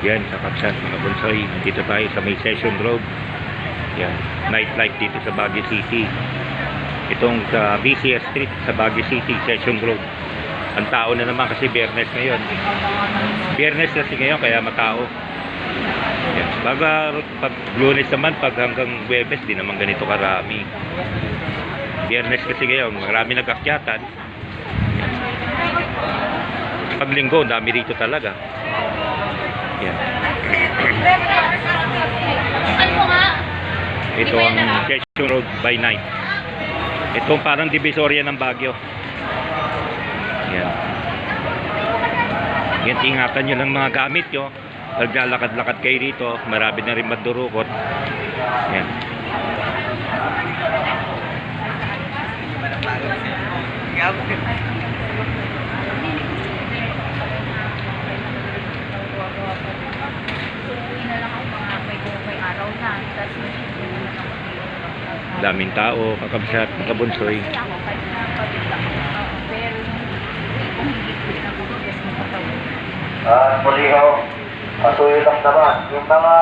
Yan, sa Kapsat, mga bonsoy. Dito tayo sa may Session Road. Yan, nightlife dito sa Baguio City. Itong sa BCS Street sa Baguio City, Session Road. Ang tao na naman kasi biyernes ngayon. Biyernes kasi ngayon, kaya matao. Yan. Baga, pag lunes naman, pag hanggang Webes, di naman ganito karami. Biyernes kasi ngayon, marami nagkakyatan. Pag linggo, dami rito talaga. Yan. Ano nga? Ito ang Quezon Road by night. Ito parang divisoria ng Baguio. Yan. Yan, ingatan nyo lang mga gamit nyo. Naglalakad-lakad kayo dito. Marami na rin madurukot. Yan. Hindi na lang ako mga may araw na. Tapos hindi na lang ako dito. Daming tao, kakabsat, kakabunsoy. At muli ho, patuloy lang naman. Yung mga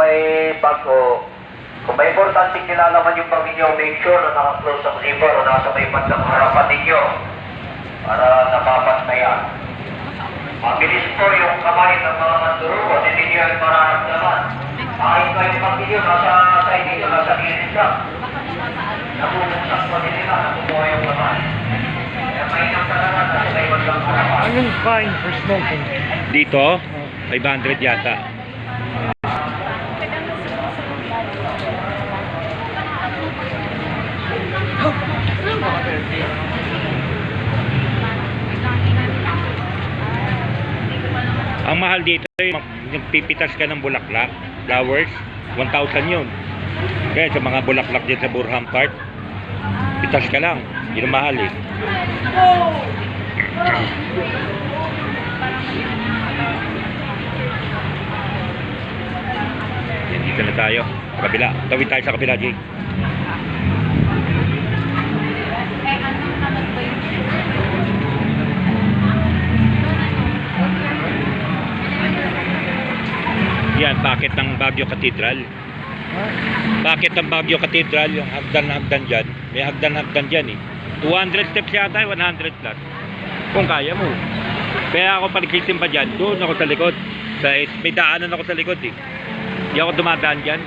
may bago, kung may importante kinalaman yung ninyo, make sure na naka-close ang zipper o nasa may bandang harapan ninyo para napapantayan. Mabilis po yung kamay ng mga manduro at hindi nyo yung mararamdaman. Kahit kayong bag ninyo, nasa side ninyo, nasa gilid lang. Nabubuksan po din nila, nakukuha yung kamay. Kaya mainam talaga nasa may harapan. Anong fine for smoking? Dito, 500 yata. Ang mahal dito, yung yung pipitas ka ng bulaklak, flowers, 1,000 yun. Kaya sa mga bulaklak dyan sa Burham Park, pitas ka lang. Yun mahal eh. Yan, dito na tayo. Kabila. Tawid tayo sa kabila, Jake. Yan, bakit ng Baguio Cathedral? Bakit ng Baguio Cathedral, yung hagdan-hagdan dyan? May hagdan-hagdan dyan eh. 200 steps yata, eh, 100 plus. Kung kaya mo. Kaya ako pagsisimba dyan, doon ako sa likod. Sa, may daanan ako sa likod eh. Hindi ako dumadaan dyan.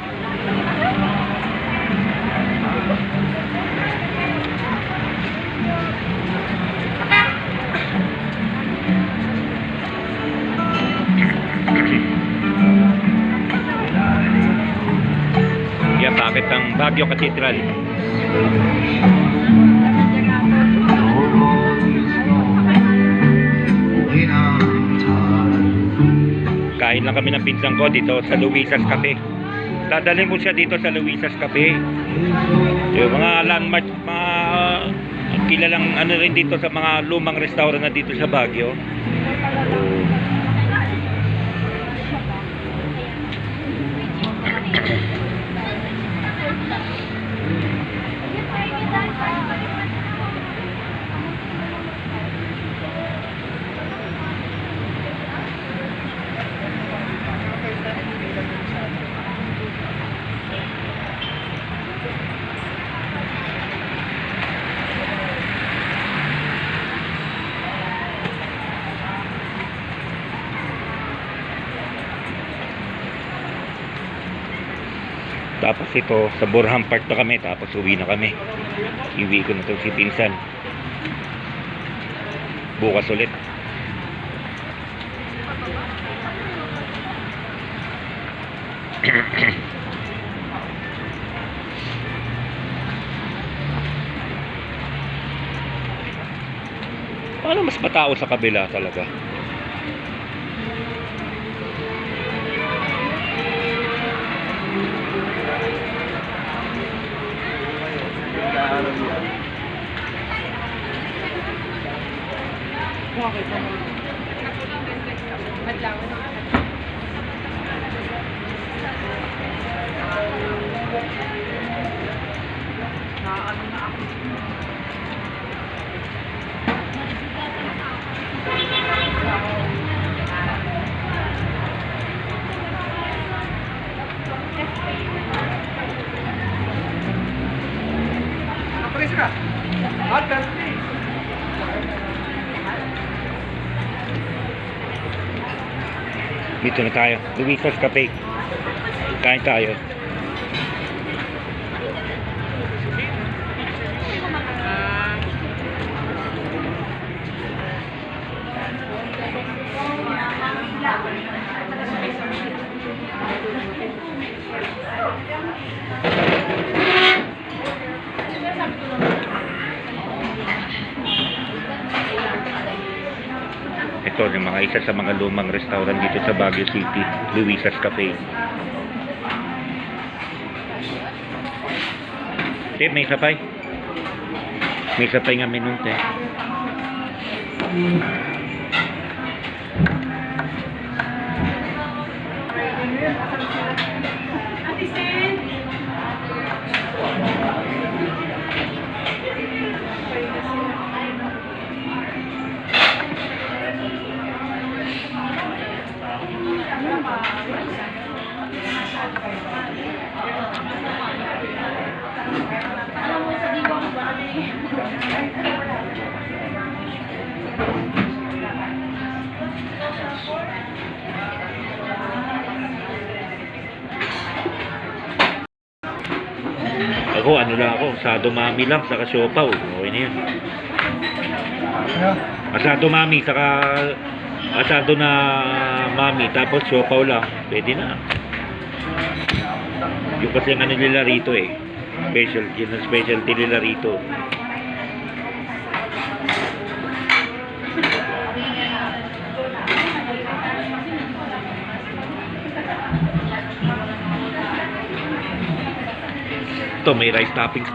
Bakit ng Baguio Cathedral? Kain lang kami ng pinsang ko dito sa Luisas Cafe. Dadalhin ko siya dito sa Luisas Cafe. Yung mga landmark, mga kilalang ano rin dito sa mga lumang restaurant na dito sa Baguio. Tapos ito, sa Burham Park na kami, tapos uwi na kami. Iwi ko na to si Pinsan. Bukas ulit. Paano mas matao sa kabila talaga? Hallelujah. Dito na tayo. Luisas Cafe. Kain tayo. Ito yung mga isa sa mga lumang restaurant dito sa Baguio City, Luisas Cafe. Te, may sapay. May sapay nga menu, te. Ako, ano lang ako, asado mami lang, saka siopaw. Okay na yan. Asado mami, saka asado na mami, tapos siopaw lang. Pwede na. Yung kasi ano nila rito eh. Special, yun ang specialty nila rito. Ito, may rice toppings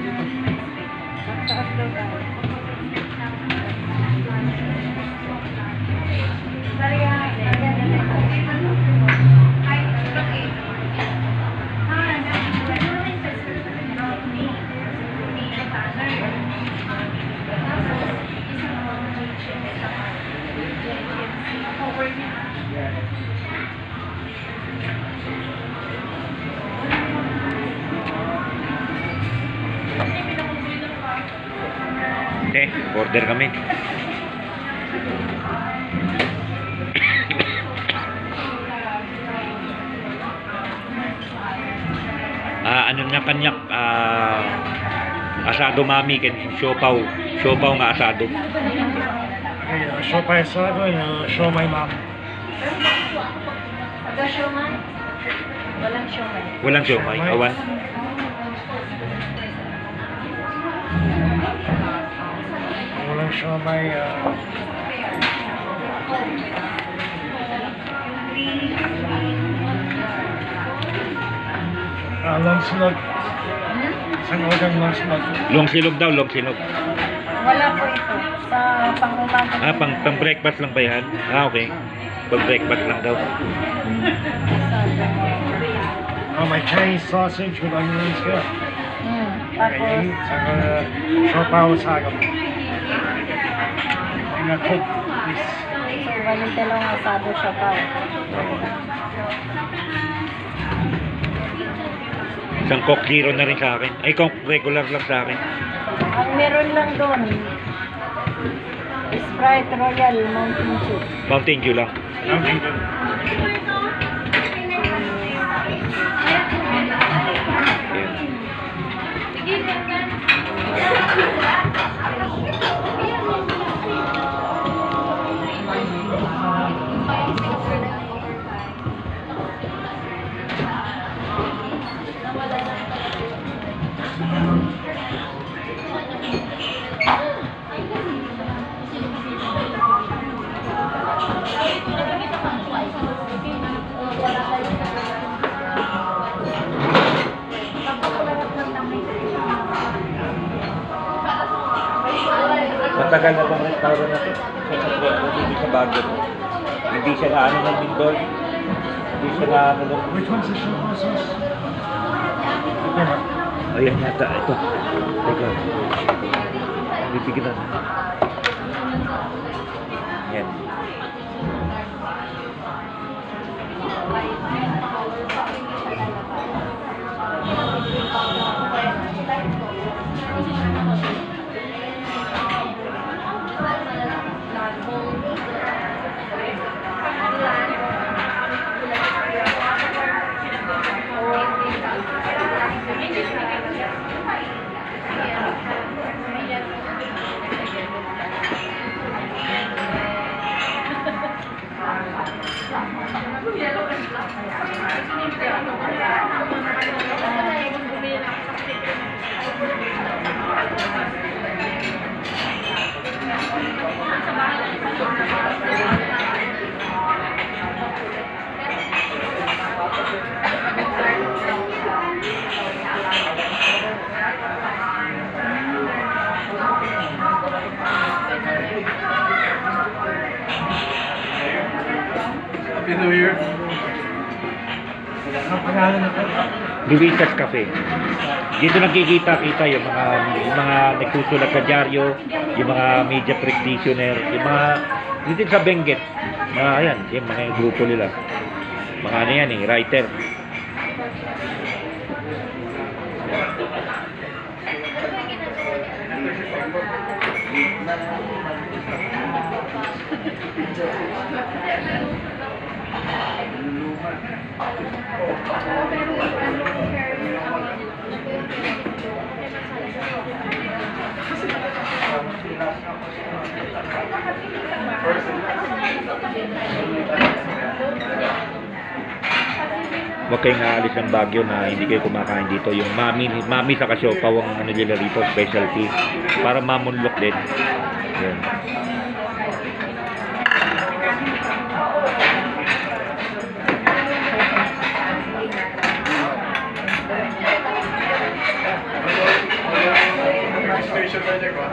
din sila. Eh, Ah, ano na kanyak, ah, asado mami, ken siopaw. Siopaw nga asado. Uh, siomay sago and uh, siomay mom. Taga siomay? Walang siomay. Walang Siomay. awan. Walang siomay. Uh, uh, long slug. Isang order long slug. Long silog daw, long silog. Wala po ito. Sa pang-umaga. Ah, pang, pang breakfast lang ba yan? Ah, okay. Pang breakfast lang daw. Oh, my Chinese sausage with onions here. Hmm. Tapos, saka siopaw sago. And a cook, please. so, walang dalawang asado siya pa. Isang Coke Zero na rin sa akin. Ay, Coke regular lang sa akin. Ang meron lang doon, Sprite Royal Mountain Dew. Mountain Dew lang. Okay, good. Hindi sa Baguio. Hindi siya na ano ng Mindol. Hindi siya na ano ng... Which one's the? Ito na. Ayan yata, ito. Teka. Bibigyan na. Yan. Happy New Year. Luisas Cafe. Dito nakikita kita yung mga yung mga nagsusulat sa dyaryo, yung mga media practitioner, yung mga dito sa Benguet. Mga ayan, yung mga grupo nila. Mga ano yan eh, writer. Huwag kayong aalis ng Baguio na hindi kayo kumakain dito. Yung mami, mami sa kasiopaw ang ano nila rito, specialty. Para mamunlok din. Yan. Station na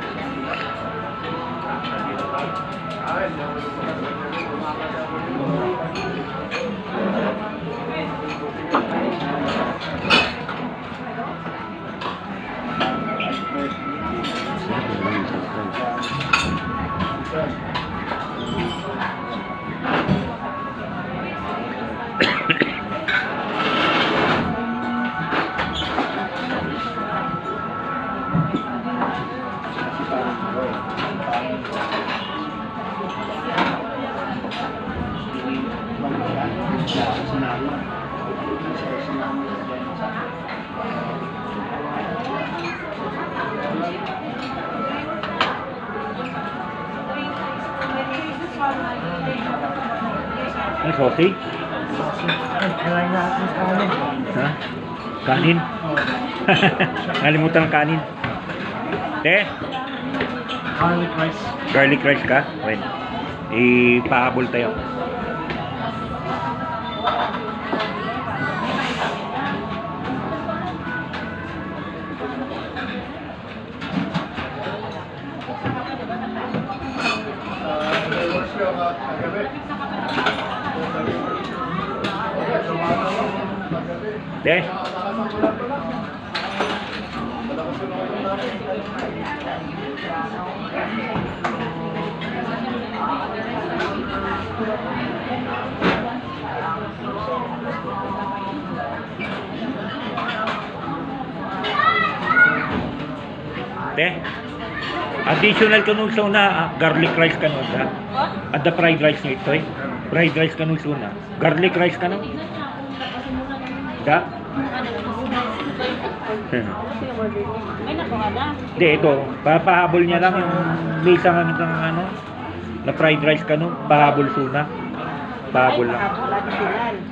Ano, sausage? Natin kanin. Ha? Kanin? Nalimutan ang kanin. Eh, garlic rice. garlic rice ka? Well, ipahabol tayo. Eh, Te, additional ka nung sa una, ah, garlic rice ka nung ha? At the fried rice nyo ito eh. Fried rice ka nung sa una. Garlic rice ka? Da? May nakuha na. Hindi, ito. Papahabol niya lang yung misa ng, ng ano, na fried rice ka nung. Pahabol suna. Pahabol lang.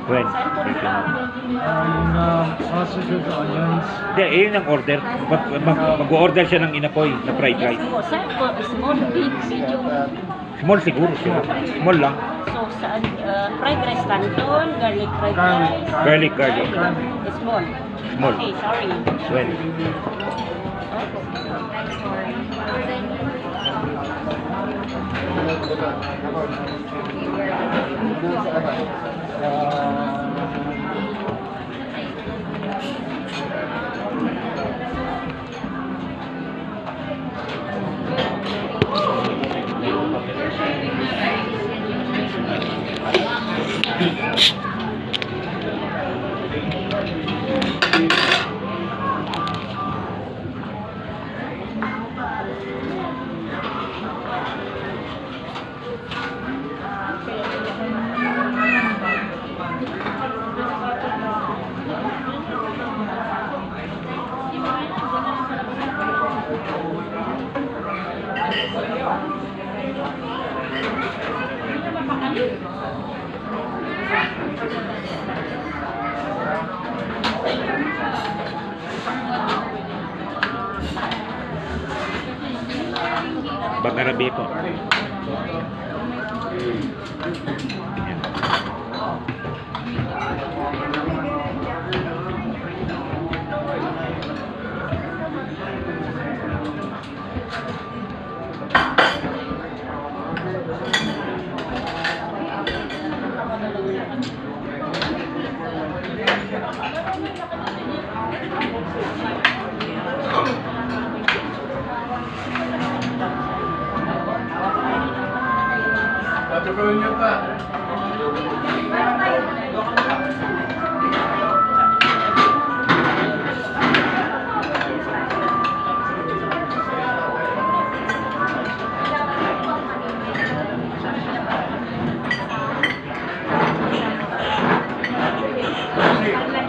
When? Yung uh, sausages, onions. Hindi, eh, yun ang order. Mag, mag, mag-order siya ng inapoy na fried rice. Saan po? Small, big, medium. Small siguro siya. Small lang. So, saan? Uh, fried rice canton, garlic fried rice. Garlic, garlic. Small. Small. Okay, sorry. When? Bagarabe po. Yan.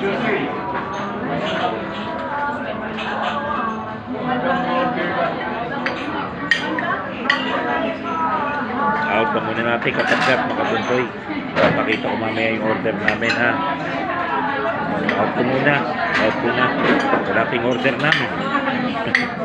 Out pa muna natin kapagkat makabuntoy. Para makita ko mamaya yung order namin ha. Out ko muna. Out ko na. Wala ping order namin. Bagarabe po.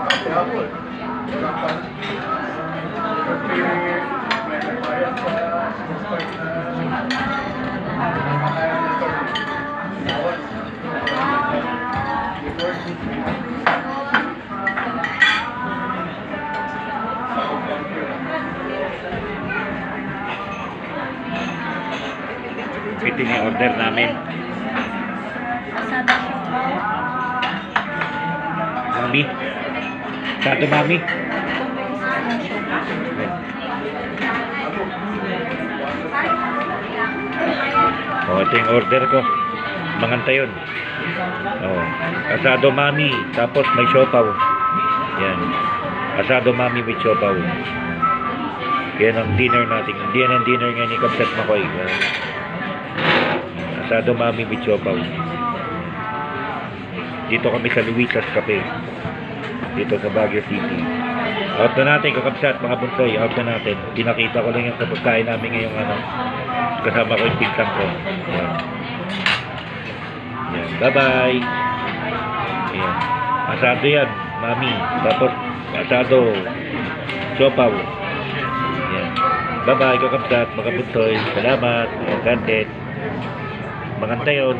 Pati ako Ito yung order namin. Mami. Sado mami. Oh, ito yung order ko. Manganta yun. Oh, asado mami, tapos may siopaw. Yan. Asado mami with siopaw. Yan ang dinner natin. Yan ang dinner nga ni Kapsat Makoy. Yan. Asado mami with siopaw. Dito kami sa Luisas Cafe. Dito sa Baguio City. Out na natin, kakabsat, mga bunsoy, out na natin. Pinakita ko lang yung kapagkain namin ngayong ano. Kasama ko yung pinsang ko. Yan. Bye-bye. Yan. Asado yan, mami. Tapos, asado. Yan. Bye-bye, kakabsat, mga bunsoy. Salamat. Content. Maganda yun.